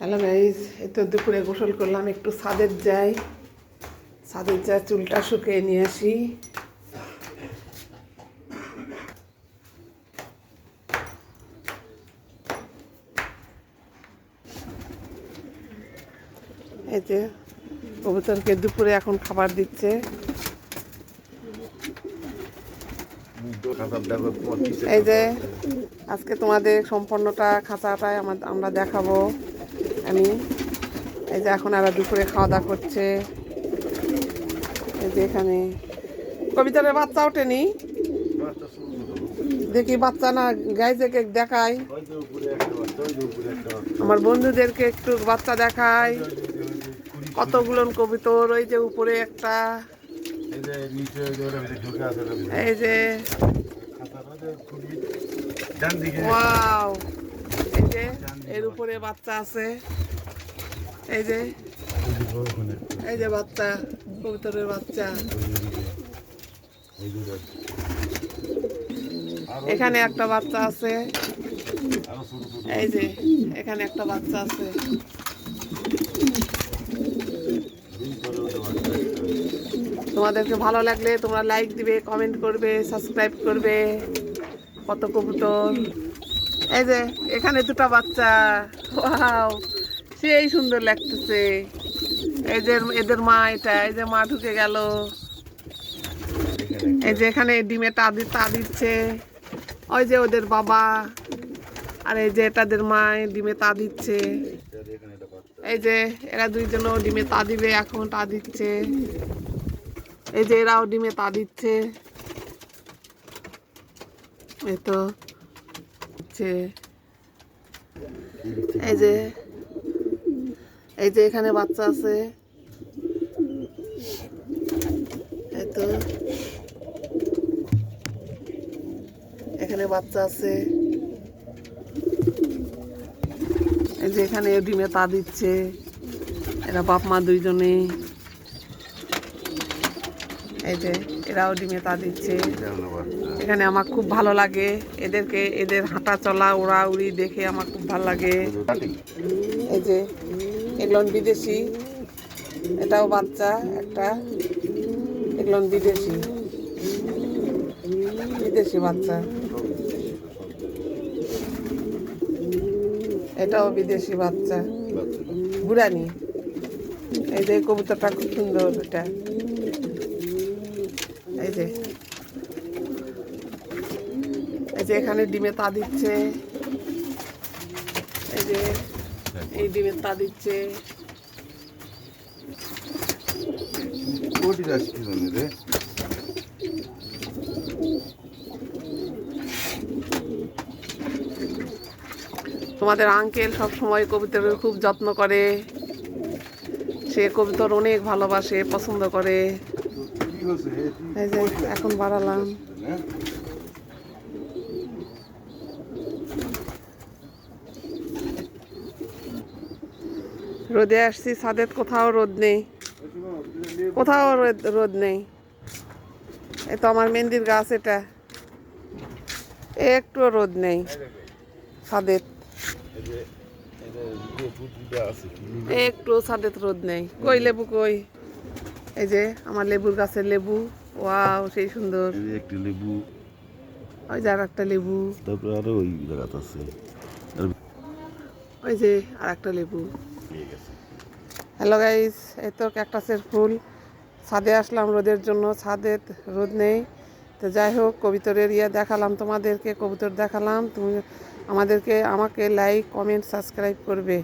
Hello guys, এই তো দুপুরে গোসল করলাম, একটু ছাদের যাই। ছাদের যা চুলটা শুকিয়ে নিয়ে আসি। এই যে কবুতরকে দুপুরে এখন খাবার দিচ্ছে। এই যে আজকে তোমাদের সম্পূর্ণটা খাঁচাটাই আমরা দেখাবো। আমি। এই যে এখন আবার দুপুরে খাওয়া দাওয়া করছে। এই যে এখানে। কবিতার বাচ্চা ওঠেনি? দেখি বাচ্চা না গাইজেকে দেখাই। আমার বন্ধুদেরকে একটু বাচ্চা দেখাই। কতগুলো কবিতর ওই যে উপরে একটা। এই যে। ওয়াও। এই যে এর উপরে বাচ্চা আছে। এই যে এই যে বাচ্চা, কবুতরের বাচ্চা। এখানে একটা বাচ্চা আছে। এই যে, এখানে একটা বাচ্চা আছে। তোমাদেরকে ভালো লাগলে তোমরা লাইক দিবে কমেন্ট করবে সাবস্ক্রাইব করবে। কত কবুতর। এই যে, এখানে দুটা বাচ্চা। ওয়াও সেই সুন্দর লাগতেছে। এই যে এদের মা এটা, এই যে মা ঢুকে গেল। এই যে এখানে ডিমে তা তা দিচ্ছে। ওই যে ওদের বাবা। আর এই যে এটাদের মা ডিমে তা দিচ্ছে। এই যে এরা দুইজনও ডিমে তা দিবে, এখন তা দিচ্ছে। এই যে এরাও ডিমে তা দিচ্ছে। এই তো। হচ্ছে। এই যে এই যে এখানে বাচ্চা আছে। তো। এখানে বাচ্চা আছে। এই যে এখানে ডিমে তা দিচ্ছে। এরা বাপ মা দুইজনে এই যে এরাও ডিমে তা দিচ্ছে। এখানে আমার খুব ভালো লাগে। এদেরকে এদের হাঁটা চলা ওড়া উড়ি দেখে আমার খুব ভালো লাগে। এই যে এগুলো বিদেশি। এটাও বাচ্চা একটা। এগুলো বিদেশি। বিদেশি বাচ্চা। এটাও বিদেশি বাচ্চা। বুড়ানি। এই যে কবুতরটা খুব সুন্দর এটা। যে এই যে এখানে ডিমে তা দিচ্ছে। এই যে এই ডিমে তা দিচ্ছে। তোমাদের আঙ্কেল সব সময় কবিতার খুব যত্ন করে। সে কবিতর অনেক ভালোবাসে পছন্দ করে। এই যে এখন বাড়ালাম রোদে আসছি ছাদের কোথাও রোদ নেই কোথাও রোদ রোদ নেই এই তো আমার মেহেন্দির গাছ এটা একটু রোদ নেই ছাদের একটু ছাদের রোদ নেই কই লেবু কই এই যে আমার লেবুর গাছের লেবু। ওয়াও সেই সুন্দর। একটি লেবু। ওই যে আর একটা লেবু। তারপরে আরও ওই জায়গাত আছে। ওই যে আর একটা লেবু হ্যালো গাইস এই তো ক্যাকটাসের ফুল। ছাদে আসলাম রোদের জন্য। ছাদে রোদ নেই। তো যাই হোক কবিতরের ইয়ে দেখালাম তোমাদেরকে কবুতর দেখালাম। তুমি আমাদেরকে আমাকে লাইক কমেন্ট সাবস্ক্রাইব করবে।